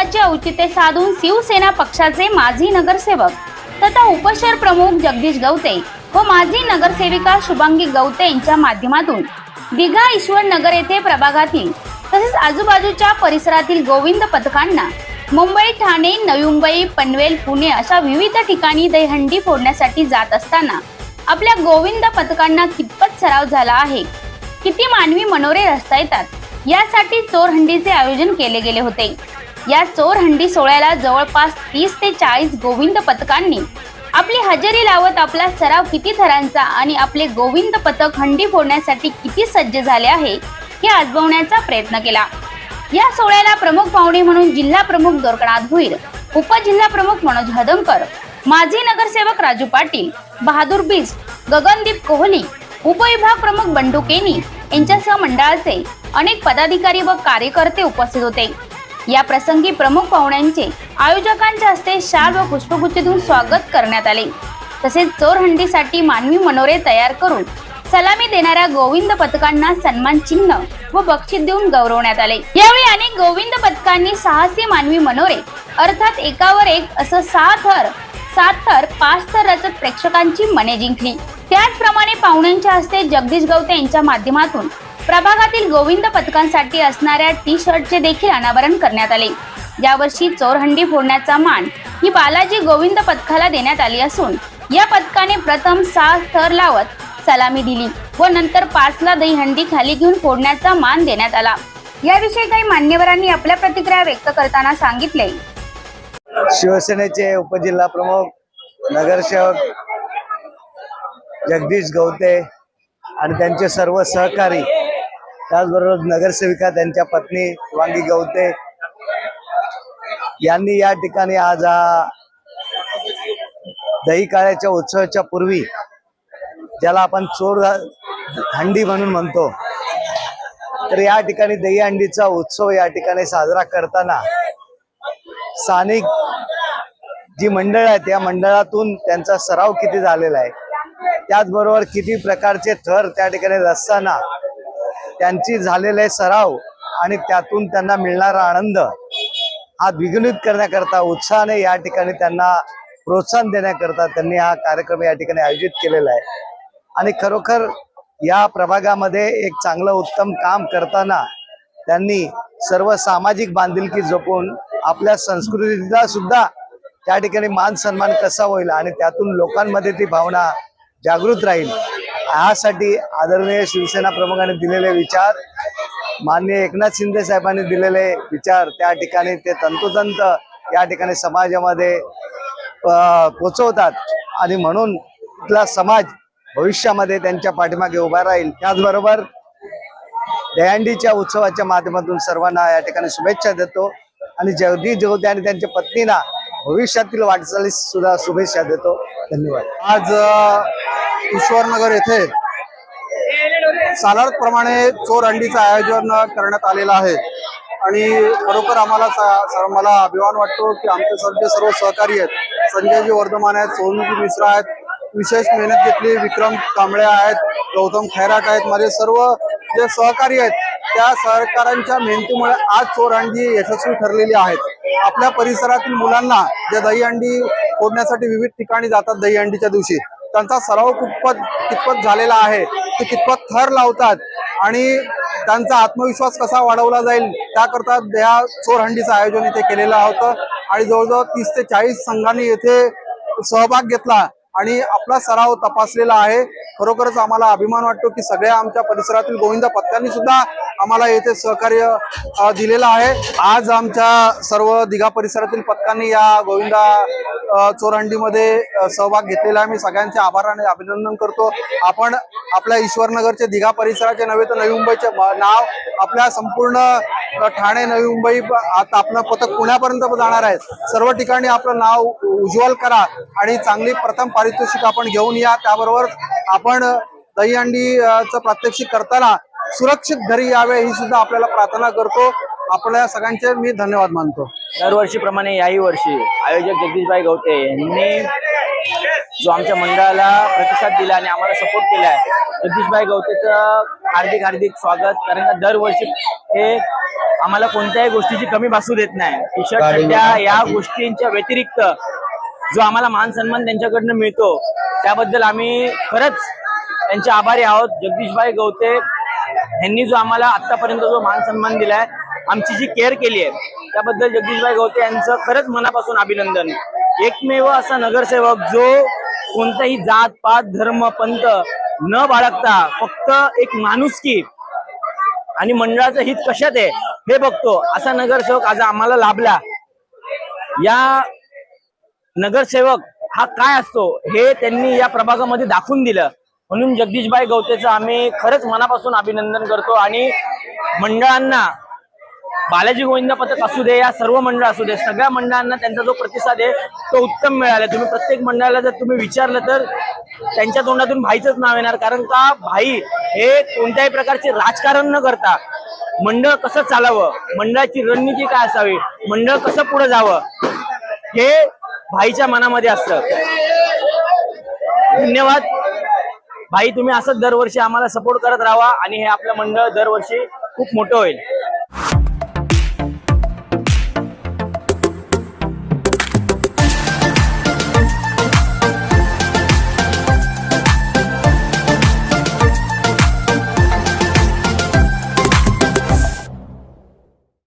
दहीहंडी औचित्य साधून शिवसेना पक्षाचे माजी नगरसेवक तथा उपशहर प्रमुख जगदीश गवते व माजी नगरसेविका शुभांगी गवते यांच्या माध्यमातून दिघा ईश्वर नगर येथे प्रभागातील तसेच आजूबाजूच्या परिसरातील गोविंद पथकांना मुंबई ठाणे नवी मुंबई पनवेल पुणे अशा विविध ठिकाणी दहीहंडी फोडण्यासाठी जात असताना आपल्या गोविंद पथकांना कितपत सराव झाला आहे? किती मानवी मनोरे रचता येतात? यासाठी चोरहंडीचे आयोजन केले गेले होते. या चोरहंडी सोहळ्याला जवळपास तीस ते चाळीस गोविंद पथकांनी आपली हजेरी लावत आपला सराव किती थरांचा आणि आपले गोविंद पथक हंडी फोडण्यासाठी किती सज्ज झाले आहे हे आजमावण्याचा प्रयत्न केला. या सोहळ्याला प्रमुख पाहुणे म्हणून जिल्हा प्रमुख दोरकनाथ भुईर उपजिल्हा प्रमुख मनोज हदमकर माजी नगरसेवक राजू पाटील बहादूर बिस्ट गगनदीप कोहली उपविभाग प्रमुख बंडू केनी यांच्यासह मंडळाचे अनेक पदाधिकारी व कार्यकर्ते उपस्थित होते. या प्रसंगी प्रमुख पाहुण्यांचे आयोजकांच्या हस्ते शाल व पुष्पगुच्छ देऊन स्वागत करण्यात आले. तसेच चोरहंडीसाठी मानवी मनोरे तयार करून सलामी देणाऱ्या गोविंद पथकांना सन्मान चिन्ह व बक्षीस देऊन गौरवण्यात आले. यावेळी अनेक गोविंद पथकांनी साहसी मानवी मनोरे अर्थात एकावर एक असं सहा थर सात थर पाच थर रचत प्रेक्षकांची मने जिंकली. त्याचप्रमाणे पाहुण्यांच्या हस्ते जगदीश गवते यांच्या माध्यमातून प्रभागातील गोविंद पथकांसाठी असणाऱ्या टी शर्टचे देखील अनावरण करण्यात आले. यावर्षी चोरहंडी फोडण्याचा मान ही बालाजी गोविंद पथकाला देण्यात आली असून या पथकाने प्रथम सहा थर लावत सलामी दिली व नंतर पाचला दहीहंडी खाली घेऊन फोडण्याचा मान देण्यात आला. याविषयी काही मान्यवरांनी आपल्या प्रतिक्रिया व्यक्त करताना सांगितले. शिवसेनेचे उपजिल्हा प्रमुख नगरसेवक जगदीश गवते आणि त्यांचे सर्व सहकारी त्याचबरोबर नगरसेविका त्यांच्या पत्नी वांगी गवते यांनी या ठिकाणी आज हा दही काळ्याच्या उत्सवाच्या पूर्वी ज्याला आपण चोर हंडी म्हणून म्हणतो तर या ठिकाणी दही हंडीचा उत्सव या ठिकाणी साजरा करताना स्थानिक जी मंडळ आहेत या मंडळातून त्यांचा सराव किती झालेला आहे त्याचबरोबर किती प्रकारचे थर त्या ठिकाणी रचताना त्यांची झालेले सराव आणि त्यातून त्यांना मिळणारा आनंद हा द्विगुणित करण्याकरता उत्साहाने या ठिकाणी त्यांना प्रोत्साहन देण्याकरता त्यांनी हा कार्यक्रम या ठिकाणी आयोजित केलेला आहे. आणि खरोखर या प्रभागामध्ये एक चांगलं उत्तम काम करताना त्यांनी सर्व सामाजिक बांधिलकी जपून आपल्या संस्कृतीला सुद्धा त्या ठिकाणी मान सन्मान कसा होईल आणि त्यातून लोकांमध्ये ती भावना जागृत राहील ह्यासाठी आदरणीय शिवसेना प्रमुखांनी दिलेले विचार माननीय एकनाथ शिंदे साहेबांनी दिलेले विचार त्या ठिकाणी ते तंतोतंत या ठिकाणी समाजामध्ये पोचवतात. आणि म्हणून इथला समाज भविष्यामध्ये त्यांच्या पाठीमागे उभा राहील. त्याचबरोबर दहंडीच्या उत्सवाच्या माध्यमातून सर्वांना या ठिकाणी शुभेच्छा देतो. आणि जगदीश जगवते आणि त्यांच्या पत्नीना भविष्यातील वाटचालीस सुद्धा शुभेच्छा देतो. धन्यवाद. आज ईश्वरनगर येथे सालारप्रमाणे चोर अंडीचं आयोजन करण्यात आलेलं आहे. आणि खरोखर आम्हाला मला अभिमान वाटतो की आमचे सर्व सर्व सहकारी आहेत. संजयजी वर्धमान आहेत सोनूजी मिश्रा आहेत विशेष मेहनत घेतली विक्रम कांबळे आहेत गौतम खैराट आहेत माझे सर्व जे सहकारी आहेत त्या सहकाऱ्यांच्या मेहनतीमुळे आज चोर अंडी यशस्वी ठरलेली आहेत. आपल्या परिसरातील मुलांना जे दहीहंडी फोडण्यासाठी विविध ठिकाणी जातात दहीहंडीच्या दिवशी. त्यांचा सराव कितपत कितपत झालेला आहे ते कितपत थर लावतात आणि त्यांचा आत्मविश्वास कसा वाढवला जाईल त्याकरता या चोरहंडीचं आयोजन इथे केलेलं होतं. आणि जवळजवळ तीस ते चाळीस संघांनी येथे सहभाग घेतला आणि आपला सराव तपासलेला आहे. खरोखरच आम्हाला अभिमान वाटतो की सगळ्या आमच्या परिसरातील गोविंद पत्त्यांनी सुद्धा आम्हाला येथे सहकार्य दिलेलं आहे. आज आमच्या सर्व दिघा परिसरातील पथकांनी या गोविंदा चोरहंडीमध्ये सहभाग घेतलेला आहे. मी सगळ्यांचे आभार आणि अभिनंदन करतो. आपण आपल्या ईश्वरनगरचे दिघा परिसराचे नव्हे तर नवी मुंबईचे नाव आपल्या संपूर्ण ठाणे नवी मुंबई आता आपलं पथक पुण्यापर्यंत जाणार आहे. सर्व ठिकाणी आपलं नाव उज्ज्वल करा आणि चांगली प्रथम पारितोषिक आपण घेऊन या. त्याबरोबर आपण दहीहंडीचं प्रात्यक्षिक करताना सुरक्षित घरी यावे ही सुद्धा आपल्याला प्रार्थना करतो. आपल्या सगळ्यांचे मी धन्यवाद मानतो. दरवर्षीप्रमाणे याही वर्षी आयोजक जगदीशभाई गवते यांनी जो आमच्या मंडळाला प्रतिसाद दिला आणि आम्हाला सपोर्ट केला आहे जगदीशभाई गवतेचं हार्दिक हार्दिक स्वागत. कारण का दरवर्षी हे आम्हाला कोणत्याही गोष्टीची कमी भासू देत नाही. टी शर्ट या गोष्टींच्या व्यतिरिक्त जो आम्हाला मान सन्मान त्यांच्याकडनं मिळतो त्याबद्दल आम्ही खरंच त्यांचे आभारी आहोत. जगदीशभाई गवते यांनी जो आम्हाला आतापर्यंत जो मान सन्मान दिलाय आमची जी केअर केली आहे त्याबद्दल जगदीशभाई गवते यांचं खरंच मनापासून अभिनंदन. एकमेव असा नगरसेवक जो कोणताही जात पात धर्म पंथ न बाळगता फक्त एक माणुसकी आणि मंडळाचं हित कशात आहे हे बघतो. असा नगरसेवक आज आम्हाला लाभला. या नगरसेवक हा काय असतो हे त्यांनी या प्रभागामध्ये दाखवून दिलं. म्हणून जगदीशभाई गवतेचं आम्ही खरंच मनापासून अभिनंदन करतो आणि मंडळांना बालाजी गोविंद पथक असू दे या सर्व मंडळ असू दे सगळ्या मंडळांना त्यांचा जो प्रतिसाद आहे तो उत्तम मिळाला. तुम्ही प्रत्येक मंडळाला जर तुम्ही विचारलं तर त्यांच्या तोंडातून भाईचंच नाव येणार. कारण का? भाई हे कोणत्याही प्रकारचे राजकारण न करता मंडळ कसं चालावं? मंडळाची रणनीती काय असावी? मंडळ कसं पुढे जावं? हे भाईच्या मनामध्ये असतं. धन्यवाद. भाई तुम्ही असंच दरवर्षी आम्हाला सपोर्ट करत राहा आणि हे आपलं मंडळ दरवर्षी खूप मोठं होईल.